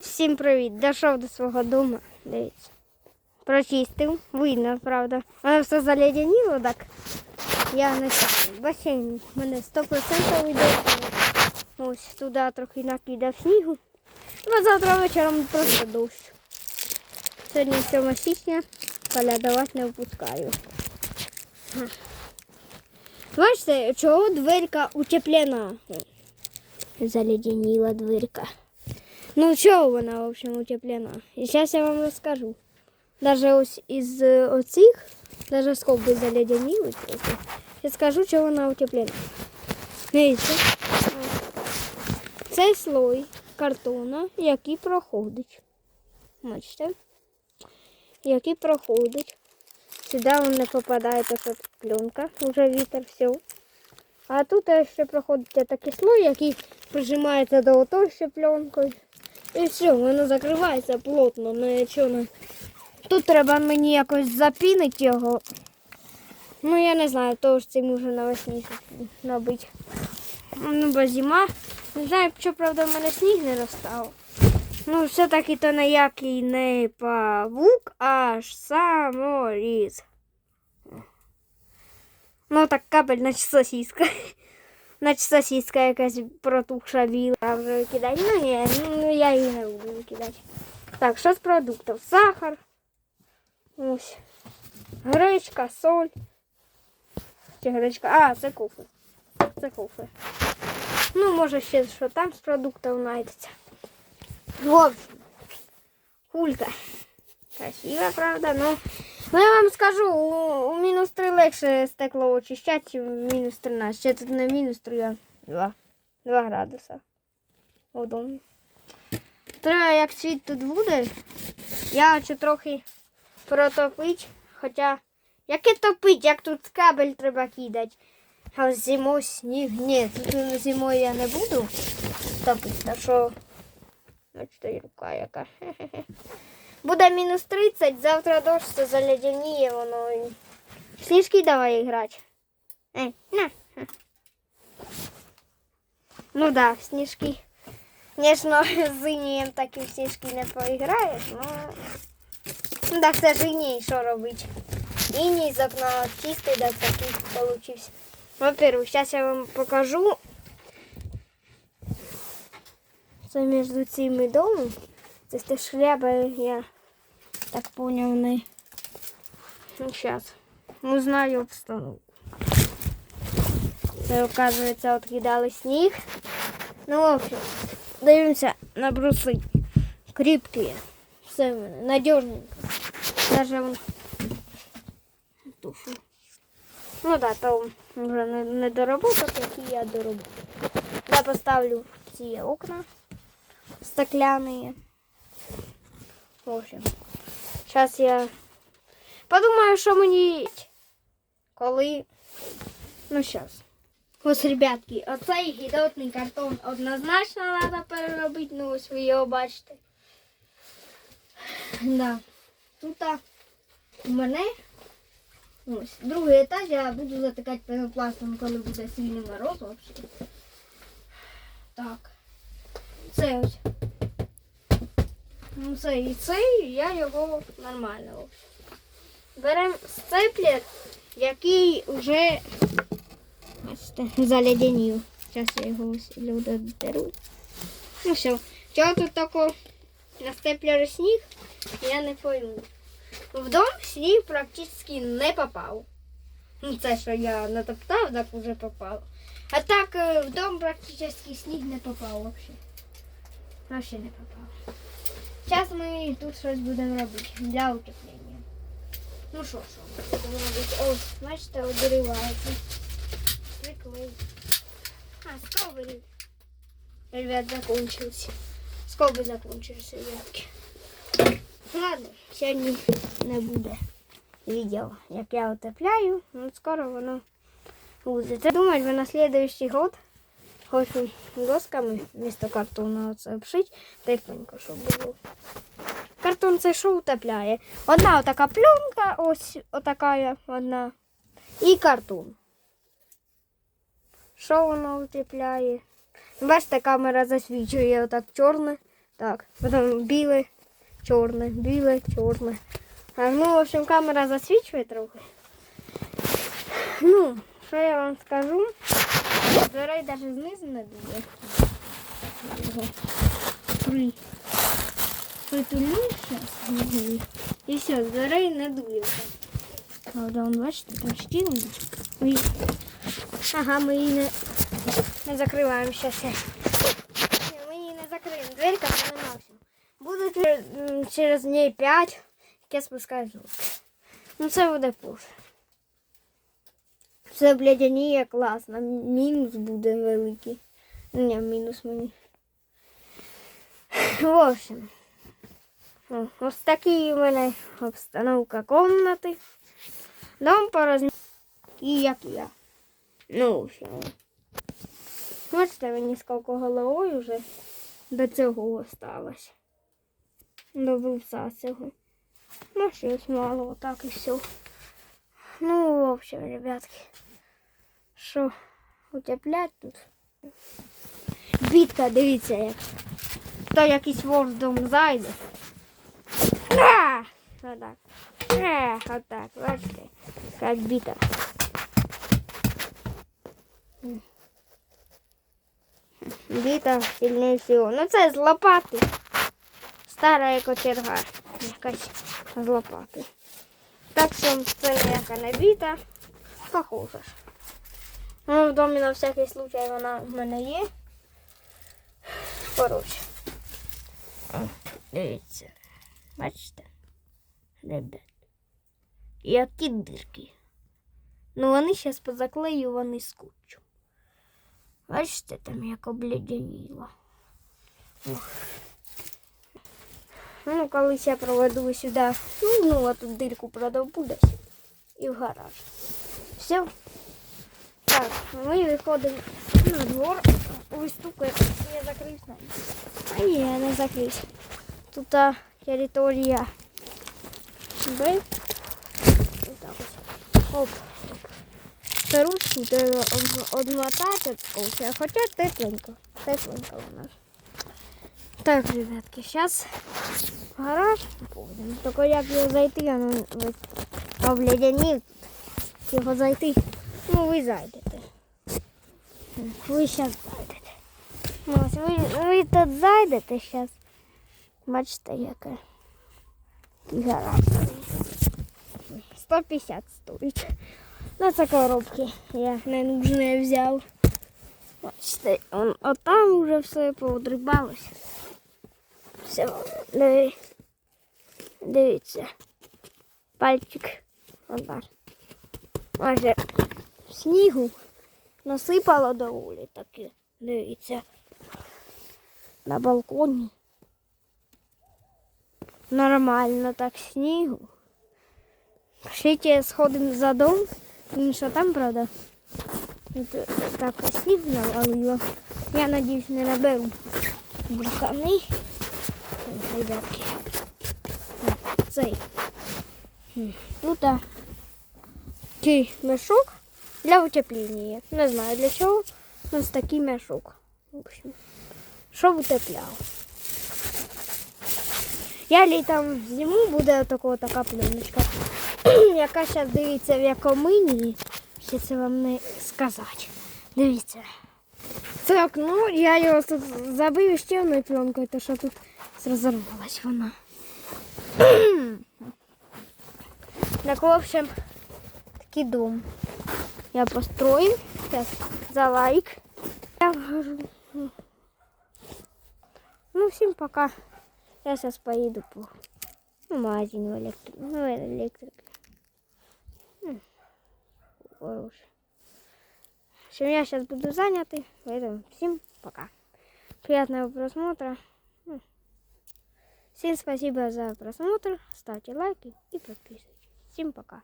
Всім привіт! Дійшов до свого дому. Дивіться. Прочистив. Видно, правда. Воно все заледеніло, так я не знаю. Басейн в мене 100% йде. Ось туди трохи накидав снігу. Ну, а завтра вечором просто дощ. Сьогодні 7 січня, колядувати не впускаю. Бачите, чого дверка утеплена? Заледеніла дверка. Ну, чого вона, в общем, утеплена? І зараз я вам розкажу. Даже ось із е, оцих, даже скоби заледяніли трохи. Я скажу, чого вона утеплена. Дивіться. Цей слой картона, який проходить. Бачите? Який проходить. Сюди він не попадає така пленка, вже вітер, все. А тут ще проходить такий слой, який прижимається до отої ще пленкою. І все, воно закривається плотно, нічого не. Тут треба мені якось запінити його. Ну я не знаю, то ж цим уже навесні набити. Ну, бо зима. Не знаю, що правда в мене сніг не розстав. Ну, все-таки то ніякий не павук, аж саморіз. Ну так капель, наче сосиска. Наче сосиска якась протухша біла. А вже кидати. Ну ні, ну я її не буду викидати. Так, що з продуктів? Сахар. Ось. Гречка, соль. Чи гречка? А, це кофе. Це кофе. Ну, може ще що там з продуктів знайдеться. В общем, кулька. Красива, правда, ну. Ну я вам скажу, у, у мінус 3 легше стекло очищати, ніж в мінус 13. Ще тут не мінус 3, а 2. 2 градуса. У домі. Треба, як світ тут буде, я хочу трохи протопити. Хоча, яке топить, як тут кабель треба кидати. А зимою сніг. Ні, тут зимою я не буду топити, так що. Бачите, рука яка. Хе-хе-хе. Буде мінус 30, завтра дощ це заледяніє воно. і- В Сніжки давай грати. Ей, на. Ну да, в сніжки. Звісно, з інієм так і в сніжки не поіграєш, ну. Ну так це ж іній, що робити. Іній з окна чистий, да такий получився. Во-первых, зараз я вам покажу. Це між цими домом. Це те шляпа, я так поняв, не. Ну, зараз. Узнаю обстановку. Це, оказується, откидали сніг. Ну, в общем, дивимося на бруси. Кріпкі. Все в мене. Надіжненько. Даже вон тушу. Ну да, то вже не, не доработок, які я дороблю. Я поставлю ці окна стеклянные. В общем, сейчас я подумаю, що мені їсть. коли. Ну, сейчас. Ось, ребятки, оцей гідотний картон однозначно треба переробити, ну ось ви його бачите. Да. Тут у мене ось другий етаж я буду затикати пенопластом, коли буде сильний мороз взагалі. Так. Це ось. Ну, це і цей, я його нормально. Беремо степлер, який вже заледенів. Зараз я його люди беру. Ну все. Чого тут тако на степлері сніг, я не пойму. В дом сніг практично не попав. Ну, це, що я натоптав, так вже попав. А так е, в дом практично сніг не попав взагалі. Вообще не попав. Зараз ми тут щось будемо робити для утеплення. Ну що, що ми будемо робити? Ось, бачите, обривається. Приклей. А, скоби. Ребят, закончились. Скоби закончились, ребятки. Ладно, сьогодні не буде відео, як я утепляю. Ну, скоро воно буде. Це думаю, що на следующий год хочу досками вместо картона оце обшить, тепленько, щоб було. Картон це що утепляє? Одна отака пленка, ось отака одна. І картон. Що воно утепляє? Бачите, камера засвічує отак чорне. Так, потім біле, чорне, біле, чорне. Ну, в общем, камера засвічує трохи. Ну, що я вам скажу? Дверей навіть знизу не дуже. При... Притулю зараз. І все, дверей не дує. Правда, он, бачите, там щілиночка. Ой. Ага, ми її не, не закриваємо зараз. Ми її не закриємо. Дверка на максимум. Буде через, через днів 5, яке спускає звук. Ну це буде позже. Це блядяніє класно. Мінус буде великий. Ні, мінус мені. В общем. Ось такі у мене обстановка комнати. Дом по розміру. І як я. Ну, в общем. Бачите, мені скільки головою вже до цього осталось. До вовса цього. Ну, щось мало, отак і все. Ну, в общем, ребятки. Що, утеплять тут? Бітка, дивіться як. То якийсь вор в дом зайде. А! Отак. Е, отак, бачите, як біта. Біта сильніше всього. Ну це з лопати. Стара кочерга. Якась з лопати. Так що це яка не біта. Похоже. Ну, в домі на всякий случай вона в мене є. Коротше. Дивіться. Бачите? Ребят. Які дирки. Ну вони зараз позаклеювані скотчем. Бачите, там як обледеніло. Ну, колись я проведу сюди, ну, ну, а тут дирку продовбу десь і в гараж. Все. Так, ми виходимо на двор. Ой. Я закрився. А ні, я не закрився. Тут а, територія Б. Отак ось. Оп. Ручку треба скорше, хоча тепленько. Тепленько у нас. Так, ребятки, зараз в гараж поїдемо. Тільки як його зайти, а ну ви обледянів. Його зайти. Ну, ви зайдете. Ви зараз зайдете. Ось ви, ви тут зайдете зараз. Бачите. Який гараж. 150 стоїть. Ну, це коробки. Я не нужне взяв. Бачите, он, отам вже все подрибалося. Все, диви. Дивіться. Пальчик. Отак. Майже снігу насипало доволі таки. Дивіться. На балконі. Нормально так снігу. Ще сходимо за дом. Він що там, правда? Так сніг навалило. Я надіюсь, не наберу буркани. Так, Цей. Тут такий мешок для утеплення. Не знаю для чого. У нас такий мешок. В общем, щоб утепляв. Я літом зиму буде такого така пленочка. яка зараз дивіться в якомині. Ще це вам не сказати. Дивіться. Це окно, я його тут забив ще одною пленкою, то що тут розорвалась вона. так, в общем, такий дом. Я построил. Сейчас за лайк. Я. Ну, всем пока. Я сейчас поеду по ну, магазину электро... ну, электрик. М, Хороший. В общем, я сейчас буду занятый. Поэтому всем пока. Приятного просмотра. Всем спасибо за просмотр. Ставьте лайки и подписывайтесь. Всем пока.